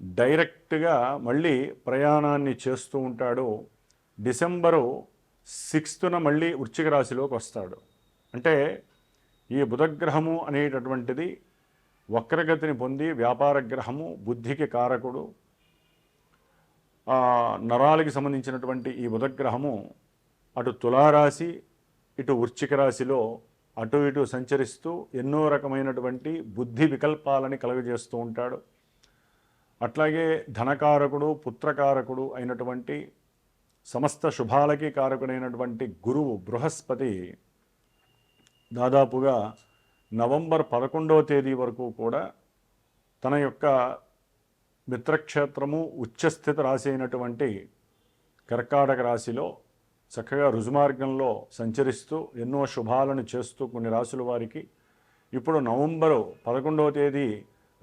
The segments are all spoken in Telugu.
డైరెక్ట్గా మళ్ళీ ప్రయాణాన్ని చేస్తూ ఉంటాడు. డిసెంబరు సిక్స్త్న మళ్ళీ వృశ్చిక రాశిలోకి వస్తాడు. అంటే ఈ బుధగ్రహము అనేటటువంటిది వక్రగతిని పొంది వ్యాపార గ్రహము బుద్ధికి కారకుడు. నరాలకి సంబంధించినటువంటి ఈ బుధగ్రహము అటు తులారాశి ఇటు వృశ్చిక రాశిలో అటు ఇటు సంచరిస్తూ ఎన్నో రకమైనటువంటి బుద్ధి వికల్పాలని కలుగజేస్తూ ఉంటాడు. అట్లాగే ధనకారకుడు పుత్రకారకుడు అయినటువంటి సమస్త శుభాలకి కారకుడైనటువంటి గురువు బృహస్పతి దాదాపుగా నవంబర్ పదకొండవ తేదీ వరకు కూడా తన యొక్క మిత్రక్షేత్రము ఉచ్చస్థిత రాశి అయినటువంటి కర్కాటక రాశిలో చక్కగా రుజుమార్గంలో సంచరిస్తూ ఎన్నో శుభాలను చేస్తూ కొన్ని రాశుల వారికి ఇప్పుడు నవంబరు పదకొండవ తేదీ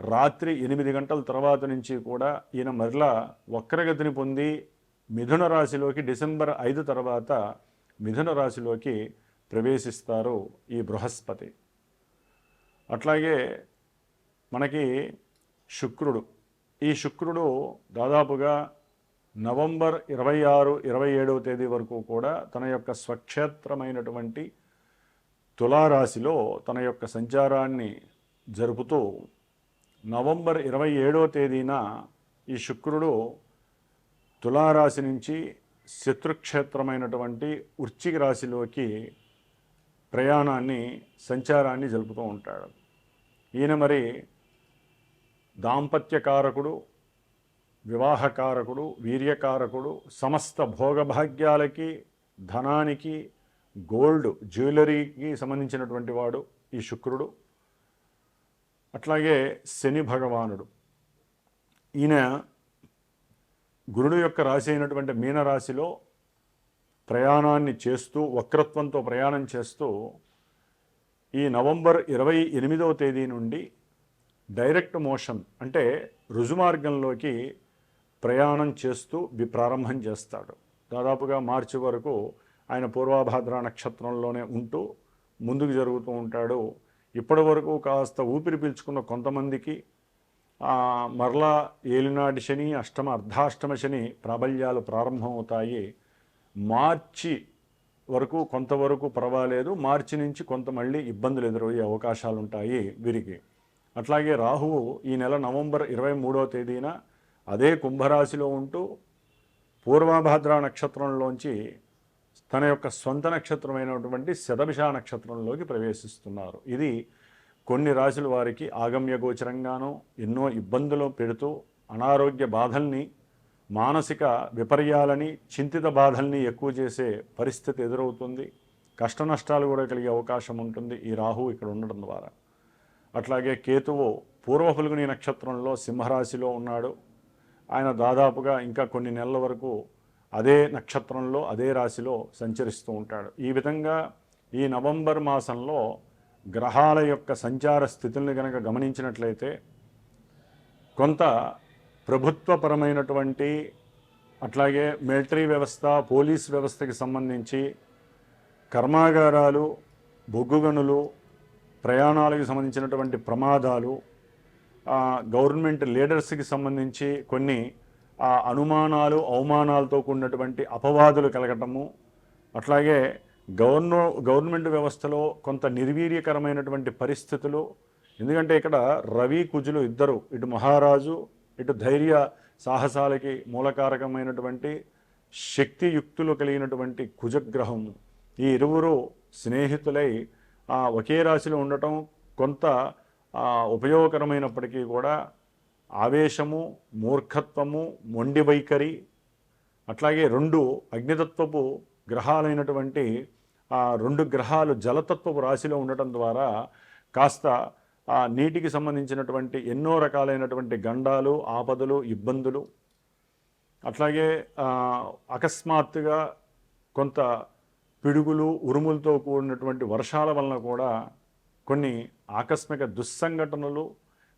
రాత్రి ఎనిమిది గంటల తర్వాత నుంచి కూడా ఈయన మరలా వక్రగతిని పొంది మిథున రాశిలోకి డిసెంబర్ ఐదు తర్వాత మిథున రాశిలోకి ప్రవేశిస్తారు ఈ బృహస్పతి. అట్లాగే మనకి శుక్రుడు. ఈ శుక్రుడు దాదాపుగా నవంబర్ ఇరవై ఆరు ఇరవై ఏడవ తేదీ వరకు కూడా తన యొక్క స్వక్షేత్రమైనటువంటి తులారాశిలో తన యొక్క సంచారాన్ని జరుపుతూ నవంబర్ ఇరవై ఏడవ తేదీన ఈ శుక్రుడు తులారాశి నుంచి శత్రుక్షేత్రమైనటువంటి వృశ్చిక రాశిలోకి ప్రయాణాన్ని సంచారాన్ని జరుపుతూ ఉంటాడు. ఈయన మరి దాంపత్యకారకుడు వివాహకారకుడు వీర్యకారకుడు సమస్త భోగభాగ్యాలకి ధనానికి గోల్డ్ జ్యువెలరీకి సంబంధించినటువంటి వాడు ఈ శుక్రుడు. అట్లాగే శని భగవానుడు. ఈయన గురుడు యొక్క రాశి అయినటువంటి మీనరాశిలో ప్రయాణాన్ని చేస్తూ వక్రత్వంతో ప్రయాణం చేస్తూ ఈ నవంబర్ ఇరవై ఎనిమిదవ తేదీ నుండి డైరెక్ట్ మోషన్ అంటే రుజుమార్గంలోకి ప్రయాణం చేస్తూ వి- ప్రారంభం చేస్తాడు. దాదాపుగా మార్చి వరకు ఆయన పూర్వాభాద్ర నక్షత్రంలోనే ఉంటూ ముందుకు జరుగుతూ ఉంటాడు. ఇప్పటి వరకు కాస్త ఊపిరి పీల్చుకున్న కొంతమందికి మరలా ఏలినాటి శని అష్టమ అర్ధాష్టమ శని ప్రాబల్యాలు ప్రారంభమవుతాయి. మార్చి వరకు కొంతవరకు పర్వాలేదు. మార్చి నుంచి కొంత మళ్ళీ ఇబ్బందులు ఎదురయ్యే అవకాశాలు ఉంటాయి వీరికి. అట్లాగే రాహువు ఈ నెల నవంబర్ ఇరవై మూడవ తేదీన అదే కుంభరాశిలో ఉంటూ పూర్వభద్ర నక్షత్రంలోంచి తన యొక్క సొంత నక్షత్రమైనటువంటి శతభిష నక్షత్రంలోకి ప్రవేశిస్తున్నారు. ఇది కొన్ని రాశుల వారికి ఆగమ్య గోచరంగానూ ఎన్నో ఇబ్బందులు పెడుతూ అనారోగ్య బాధల్ని మానసిక విపర్యాలని చింతిత బాధల్ని ఎక్కువ చేసే పరిస్థితి ఎదురవుతుంది. కష్ట నష్టాలు కూడా కలిగే అవకాశం ఉంటుంది ఈ రాహు ఇక్కడ ఉండడం ద్వారా. అట్లాగే కేతువు పూర్వఫుల్గుని నక్షత్రంలో సింహరాశిలో ఉన్నాడు. ఆయన దాదాపుగా ఇంకా కొన్ని నెలల వరకు అదే నక్షత్రంలో అదే రాశిలో సంచరిస్తూ ఉంటాడు. ఈ విధంగా ఈ నవంబర్ మాసంలో గ్రహాల యొక్క సంచార స్థితుల్ని కనుక గమనించినట్లయితే కొంత ప్రభుత్వపరమైనటువంటి అట్లాగే మిలిటరీ వ్యవస్థ పోలీస్ వ్యవస్థకి సంబంధించి కర్మాగారాలు బొగ్గుగనులు ప్రయాణాలకు సంబంధించినటువంటి ప్రమాదాలు గవర్నమెంట్ లీడర్స్కి సంబంధించి కొన్ని ఆ, అనుమానాలు అవమానాలతో కూడినటువంటి అపవాదులు కలగటము అట్లాగే గవర్న గవర్నమెంట్ వ్యవస్థలో కొంత నిర్వీర్యకరమైనటువంటి పరిస్థితులు ఎందుకంటే ఇక్కడ రవి కుజులు ఇద్దరు ఇటు మహారాజు ఇటు ధైర్య సాహసాలకి మూలకారకమైనటువంటి శక్తియుక్తులు కలిగినటువంటి కుజగ్రహం ఈ ఇరువురు స్నేహితులై ఒకే రాశిలో ఉండటం కొంత ఉపయోగకరమైనప్పటికీ కూడా ఆవేశము మూర్ఖత్వము మొండి వైఖరి అట్లాగే రెండు అగ్నితత్వపు గ్రహాలైనటువంటి ఆ రెండు గ్రహాలు జలతత్వపు రాశిలో ఉండటం ద్వారా కాస్త ఆ నీటికి సంబంధించినటువంటి ఎన్నో రకాలైనటువంటి గండాలు ఆపదలు ఇబ్బందులు అట్లాగే అకస్మాత్తుగా కొంత పిడుగులు ఉరుములతో కూడినటువంటి వర్షాల వలన కూడా కొన్ని ఆకస్మిక దుస్సంఘటనలు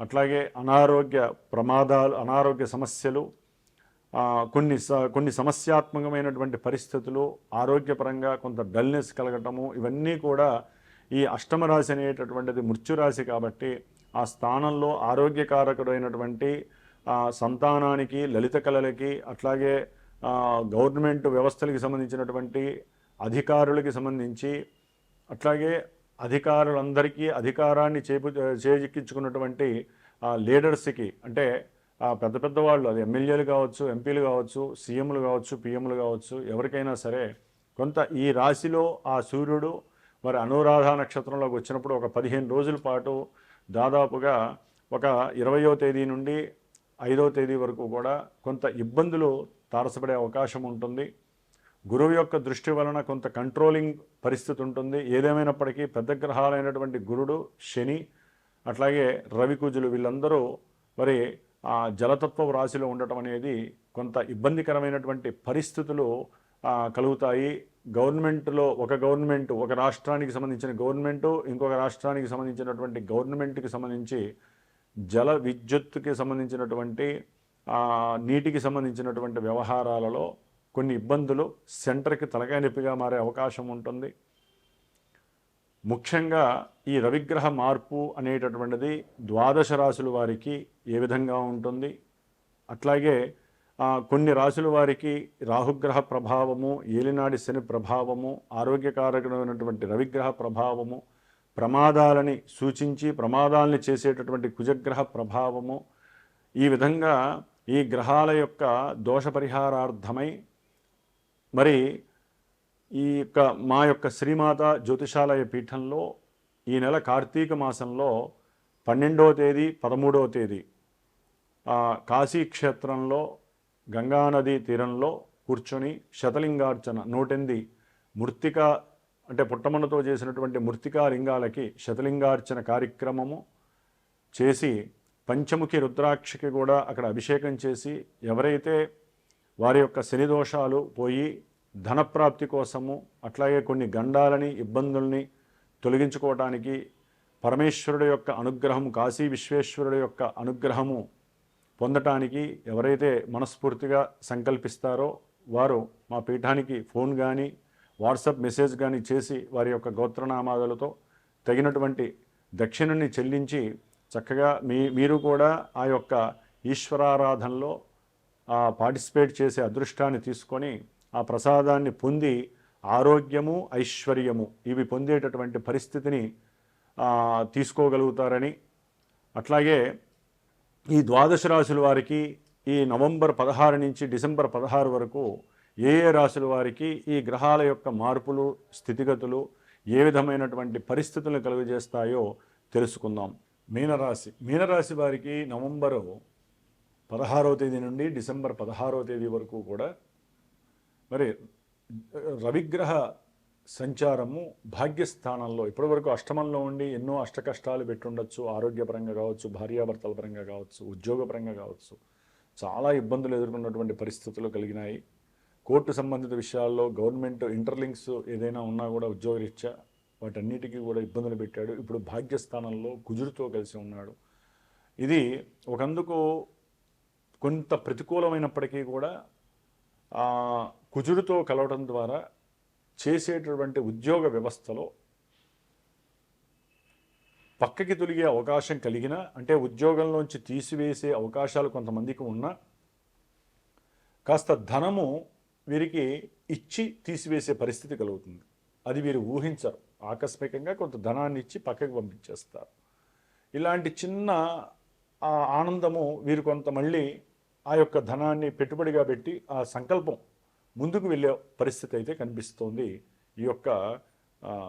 అట్లాగే అనారోగ్య ప్రమాదాలు అనారోగ్య సమస్యలు కొన్ని స కొన్ని సమస్యాత్మకమైనటువంటి పరిస్థితులు ఆరోగ్యపరంగా కొంత డల్నెస్ కలగటము ఇవన్నీ కూడా ఈ అష్టమరాశి అనేటటువంటిది మృత్యురాశి కాబట్టి ఆ స్థానంలో ఆరోగ్యకారకుడైనటువంటి సంతానానికి లలిత కళలకి అట్లాగే గవర్నమెంట్ వ్యవస్థలకి సంబంధించినటువంటి అధికారులకి సంబంధించి అట్లాగే అధికారులందరికీ అధికారాన్ని చేపు చేజిక్కించుకున్నటువంటి ఆ, లీడర్స్కి అంటే ఆ, పెద్ద పెద్ద వాళ్ళు అది ఎమ్మెల్యేలు కావచ్చు ఎంపీలు కావచ్చు సీఎంలు కావచ్చు పిఎంలు కావచ్చు ఎవరికైనా సరే కొంత ఈ రాశిలో ఆ సూర్యుడు మరి అనురాధ నక్షత్రంలోకి వచ్చినప్పుడు ఒక పదిహేను రోజుల పాటు దాదాపుగా ఒక ఇరవయో తేదీ నుండి ఐదవ తేదీ వరకు కూడా కొంత ఇబ్బందులు తారసపడే అవకాశం ఉంటుంది. గురువు యొక్క దృష్టి వలన కొంత కంట్రోలింగ్ పరిస్థితి ఉంటుంది. ఏదేమైనప్పటికీ పెద్ద గ్రహాలైనటువంటి గురుడు శని అట్లాగే రవికుజులు వీళ్ళందరూ మరి ఆ జలతత్వ రాశిలో ఉండటం అనేది కొంత ఇబ్బందికరమైనటువంటి పరిస్థితులు కలుగుతాయి. గవర్నమెంట్లో ఒక గవర్నమెంట్ ఒక రాష్ట్రానికి సంబంధించిన గవర్నమెంటు ఇంకొక రాష్ట్రానికి సంబంధించినటువంటి గవర్నమెంట్కి సంబంధించి జల విద్యుత్తుకి సంబంధించినటువంటి నీటికి సంబంధించినటువంటి వ్యవహారాలలో కొన్ని ఇబ్బందులు సెంటర్కి తలకాయ నొప్పిగా మారే అవకాశం ఉంటుంది. ముఖ్యంగా ఈ రవిగ్రహ మార్పు అనేటటువంటిది ద్వాదశ రాశుల వారికి ఏ విధంగా ఉంటుంది? అట్లాగే కొన్ని రాశుల వారికి రాహుగ్రహ ప్రభావము ఏలినాడి శని ప్రభావము ఆరోగ్యకారకమైనటువంటి రవిగ్రహ ప్రభావము ప్రమాదాలని సూచించి ప్రమాదాలని చేసేటటువంటి కుజగ్రహ ప్రభావము ఈ విధంగా ఈ గ్రహాల యొక్క దోష పరిహారార్థమై మరి ఈ యొక్క మా యొక్క శ్రీమాత జ్యోతిషాలయ పీఠంలో ఈ నెల కార్తీక మాసంలో పన్నెండవ తేదీ పదమూడవ తేదీ ఆ, కాశీ క్షేత్రంలో గంగానది తీరంలో కూర్చొని శతలింగార్చన నూటెనిమిది మృతిక అంటే పుట్టమన్నతో చేసినటువంటి మృతికా లింగాలకి శతలింగార్చన కార్యక్రమము చేసి పంచముఖి రుద్రాక్షకి కూడా అక్కడ అభిషేకం చేసి ఎవరైతే వారి యొక్క శని దోషాలు పోయి ధనప్రాప్తి కోసము అట్లాగే కొన్ని గండాలని ఇబ్బందుల్ని తొలగించుకోవటానికి పరమేశ్వరుడు యొక్క అనుగ్రహం కాశీ విశ్వేశ్వరుడు యొక్క అనుగ్రహము పొందటానికి ఎవరైతే మనస్ఫూర్తిగా సంకల్పిస్తారో వారు మా పీఠానికి ఫోన్ కానీ వాట్సాప్ మెసేజ్ కానీ చేసి వారి యొక్క గోత్రనామాదులతో తగినటువంటి దక్షిణని చెల్లించి చక్కగా మీ మీరు కూడా ఆ యొక్క ఈశ్వరారాధనలో పార్టిసిపేట్ చేసే అదృష్టాన్ని తీసుకొని ఆ ప్రసాదాన్ని పొంది ఆరోగ్యము ఐశ్వర్యము ఇవి పొందేటటువంటి పరిస్థితిని తీసుకోగలుగుతారని. అట్లాగే ఈ ద్వాదశ రాశుల వారికి ఈ నవంబర్ పదహారు నుంచి డిసెంబర్ పదహారు వరకు ఏ ఏ రాశుల వారికి ఈ గ్రహాల యొక్క మార్పులు స్థితిగతులు ఏ విధమైనటువంటి పరిస్థితులను కలుగజేస్తాయో తెలుసుకుందాం. మీనరాశి మీనరాశి వారికి నవంబరు పదహారవ తేదీ నుండి డిసెంబర్ పదహారవ తేదీ వరకు కూడా మరి రవిగ్రహ సంచారము భాగ్యస్థానంలో ఇప్పటివరకు అష్టమంలో ఉండి ఎన్నో అష్ట కష్టాలు పెట్టుండొచ్చు ఆరోగ్యపరంగా కావచ్చు భార్యాభర్తల పరంగా కావచ్చు ఉద్యోగపరంగా కావచ్చు చాలా ఇబ్బందులు ఎదుర్కొన్నటువంటి పరిస్థితులు కలిగినాయి. కోర్టు సంబంధిత విషయాల్లో గవర్నమెంట్ ఇంటర్లింక్స్ ఏదైనా ఉన్నా కూడా ఉద్యోగరీత్యా వాటన్నిటికీ కూడా ఇబ్బందులు పెట్టాడు. ఇప్పుడు భాగ్యస్థానంలో కుజురుతో కలిసి ఉన్నాడు. ఇది ఒకందుకు కొంత ప్రతికూలమైనప్పటికీ కూడా కుజుడితో కలవడం ద్వారా చేసేటటువంటి ఉద్యోగ వ్యవస్థలో పక్కకి తొలిగే అవకాశం కలిగిన అంటే ఉద్యోగంలోంచి తీసివేసే అవకాశాలు కొంతమందికి ఉన్నా కాస్త ధనము వీరికి ఇచ్చి తీసివేసే పరిస్థితి కలుగుతుంది. అది వీరు ఊహించరు. ఆకస్మికంగా కొంత ధనాన్ని ఇచ్చి పక్కకి పంపించేస్తారు. ఇలాంటి చిన్న ఆనందము వీరు కొంత మళ్ళీ ఆ యొక్క ధనాన్ని పెట్టుబడిగా పెట్టి ఆ సంకల్పం ముందుకు వెళ్ళే పరిస్థితి అయితే కనిపిస్తోంది ఈ యొక్క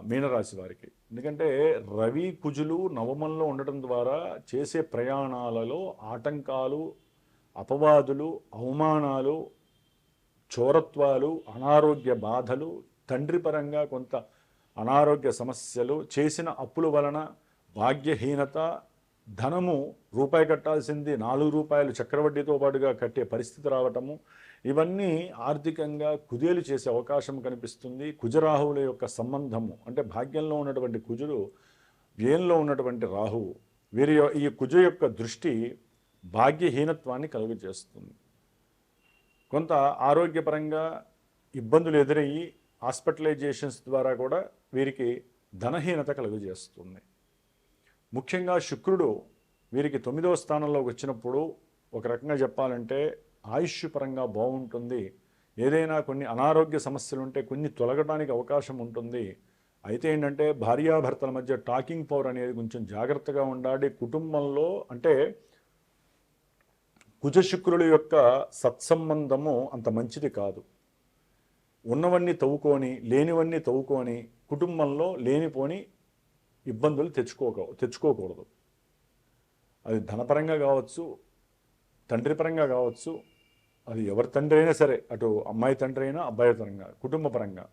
మీనరాశి వారికి. ఎందుకంటే రవి కుజులు నవమంలో ఉండటం ద్వారా చేసే ప్రయాణాలలో ఆటంకాలు అపవాదులు అవమానాలు చోరత్వాలు అనారోగ్య బాధలు తండ్రి పరంగా కొంత అనారోగ్య సమస్యలు చేసిన అప్పుల వలన భాగ్యహీనత ధనము రూపాయి కట్టాల్సింది నాలుగు రూపాయలు చక్రవడ్డీతో పాటుగా కట్టే పరిస్థితి రావటము ఇవన్నీ ఆర్థికంగా కుదేలు చేసే అవకాశం కనిపిస్తుంది. కుజరాహువుల యొక్క సంబంధము అంటే భాగ్యంలో ఉన్నటువంటి కుజుడు వ్యయంలో ఉన్నటువంటి రాహువు వీరి ఈ కుజ యొక్క దృష్టి భాగ్యహీనత్వాన్ని కలుగజేస్తుంది. కొంత ఆరోగ్యపరంగా ఇబ్బందులు ఎదురయ్యి హాస్పిటలైజేషన్స్ ద్వారా కూడా వీరికి ధనహీనత కలుగజేస్తుంది. ముఖ్యంగా శుక్రుడు వీరికి తొమ్మిదవ స్థానంలోకి వచ్చినప్పుడు ఒక రకంగా చెప్పాలంటే ఆయుష్ పరంగా బాగుంటుంది. ఏదైనా కొన్ని అనారోగ్య సమస్యలు ఉంటే కొన్ని తొలగడానికి అవకాశం ఉంటుంది. అయితే ఏంటంటే భార్యాభర్తల మధ్య టాకింగ్ పవర్ అనేది కొంచెం జాగ్రత్తగా ఉండాలి. కుటుంబంలో అంటే కుజ శుక్రుల యొక్క సత్సంబంధము అంత మంచిది కాదు. ఉన్నవన్నీ తవ్వుకొని లేనివన్నీ తవ్వుకొని కుటుంబంలో లేనిపోని ఇబ్బందులు తెచ్చుకోక తెచ్చుకోకూడదు. అది ధనపరంగా కావచ్చు తండ్రి పరంగా కావచ్చు అది ఎవరి తండ్రి అయినా సరే అటు అమ్మాయి తండ్రి అయినా అబ్బాయి పరంగా కుటుంబ పరంగా.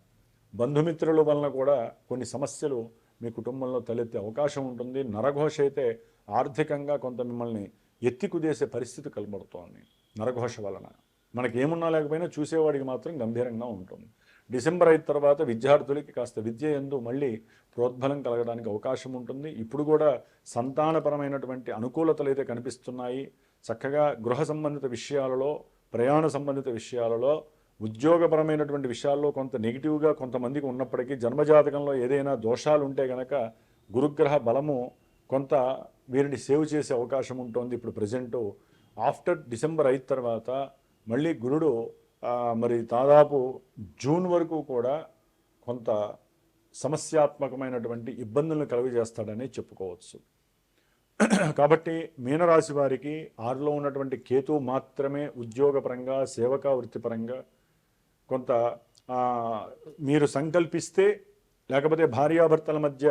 బంధుమిత్రుల వలన కూడా కొన్ని సమస్యలు మీ కుటుంబంలో తలెత్తే అవకాశం ఉంటుంది. నరఘోష అయితే ఆర్థికంగా కొంత మిమ్మల్ని ఎత్తి కుదేసే పరిస్థితి కలబడుతోంది నరఘోష వలన. మనకి ఏమున్నా లేకపోయినా చూసేవాడికి మాత్రం గంభీరంగా ఉంటుంది. డిసెంబర్ అయిన తర్వాత విద్యార్థులకి కాస్త విద్య ఎందు మళ్ళీ ప్రోద్బలం కలగడానికి అవకాశం ఉంటుంది. ఇప్పుడు కూడా సంతానపరమైనటువంటి అనుకూలతలు అయితే కనిపిస్తున్నాయి. చక్కగా గృహ సంబంధిత విషయాలలో ప్రయాణ సంబంధిత విషయాలలో ఉద్యోగపరమైనటువంటి విషయాల్లో కొంత నెగిటివ్గా కొంతమందికి ఉన్నప్పటికీ జన్మజాతకంలో ఏదైనా దోషాలు ఉంటే గనక గురుగ్రహ బలము కొంత వీరిని సేవ్ చేసే అవకాశం ఉంటుంది. ఇప్పుడు ప్రజెంటు ఆఫ్టర్ డిసెంబర్ అయిన తర్వాత మళ్ళీ గురుడు మరి దాదాపు జూన్ వరకు కూడా కొంత సమస్యాత్మకమైనటువంటి ఇబ్బందులను కలుగజేస్తాడని చెప్పుకోవచ్చు. కాబట్టి మీనరాశి వారికి ఆరులో ఉన్నటువంటి కేతు మాత్రమే ఉద్యోగపరంగా సేవకా వృత్తిపరంగా కొంత మీరు సంకల్పిస్తే లేకపోతే భార్యాభర్తల మధ్య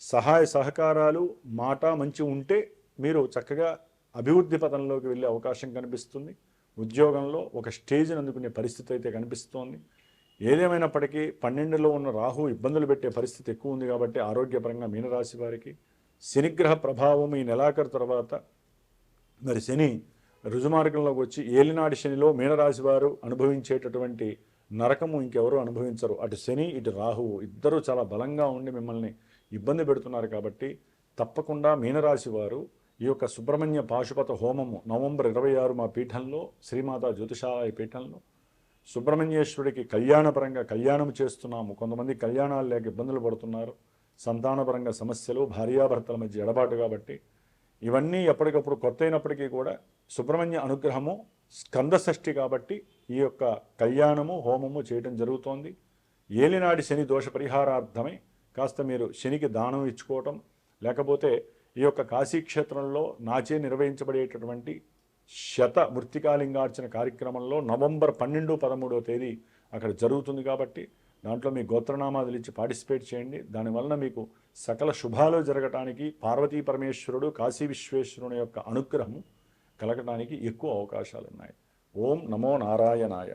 సహాయ సహకారాలు మాట మంచి ఉంటే మీరు చక్కగా అభివృద్ధి పథంలోకి వెళ్ళే అవకాశం కనిపిస్తుంది. ఉద్యోగంలో ఒక స్టేజ్ని అందుకునే పరిస్థితి అయితే కనిపిస్తోంది. ఏదేమైనప్పటికీ పన్నెండులో ఉన్న రాహు ఇబ్బందులు పెట్టే పరిస్థితి ఎక్కువ ఉంది కాబట్టి ఆరోగ్యపరంగా మీనరాశి వారికి శనిగ్రహ ప్రభావం ఈ నెలాఖరు తర్వాత. మరి శని రుజుమార్గంలోకి వచ్చి ఏలినాటి శనిలో మీనరాశి వారు అనుభవించేటటువంటి నరకము ఇంకెవరూ అనుభవించరు. అటు శని ఇటు రాహువు ఇద్దరూ చాలా బలంగా ఉండి మిమ్మల్ని ఇబ్బంది పెడుతున్నారు కాబట్టి తప్పకుండా మీనరాశి వారు ఈ యొక్క సుబ్రహ్మణ్య పాశుపత హోమము నవంబర్ ఇరవై ఆరు మా పీఠంలో శ్రీమాత జ్యోతిషాలయ పీఠంలో. సుబ్రహ్మణ్యేశ్వరుడికి కళ్యాణపరంగా కళ్యాణం చేస్తున్నాము. కొంతమంది కళ్యాణాలు లేక ఇబ్బందులు పడుతున్నారు. సంతానపరంగా సమస్యలు భార్యాభర్తల మధ్య ఎడబాటు కాబట్టి ఇవన్నీ ఎప్పటికప్పుడు కొత్త అయినప్పటికీ కూడా సుబ్రహ్మణ్య అనుగ్రహము స్కందషష్ఠి కాబట్టి ఈ యొక్క కళ్యాణము హోమము చేయడం జరుగుతోంది. ఏలినాడి శని దోష పరిహారార్థమై కాస్త మీరు శనికి దానం ఇచ్చుకోవటం లేకపోతే ఈ యొక్క కాశీక్షేత్రంలో నాచే నిర్వహించబడేటటువంటి శత మృతికాలింగార్చన కార్యక్రమంలో నవంబర్ పన్నెండు పదమూడవ తేదీ అక్కడ జరుగుతుంది కాబట్టి దాంట్లో మీ గోత్రనామాదులు ఇచ్చి పార్టిసిపేట్ చేయండి. దానివలన మీకు సకల శుభాలు జరగటానికి పార్వతీ పరమేశ్వరుడు కాశీ విశ్వేశ్వరుని యొక్క అనుగ్రహం కలగటానికి ఎక్కువ అవకాశాలు ఉన్నాయి ఓం నమో నారాయణాయ.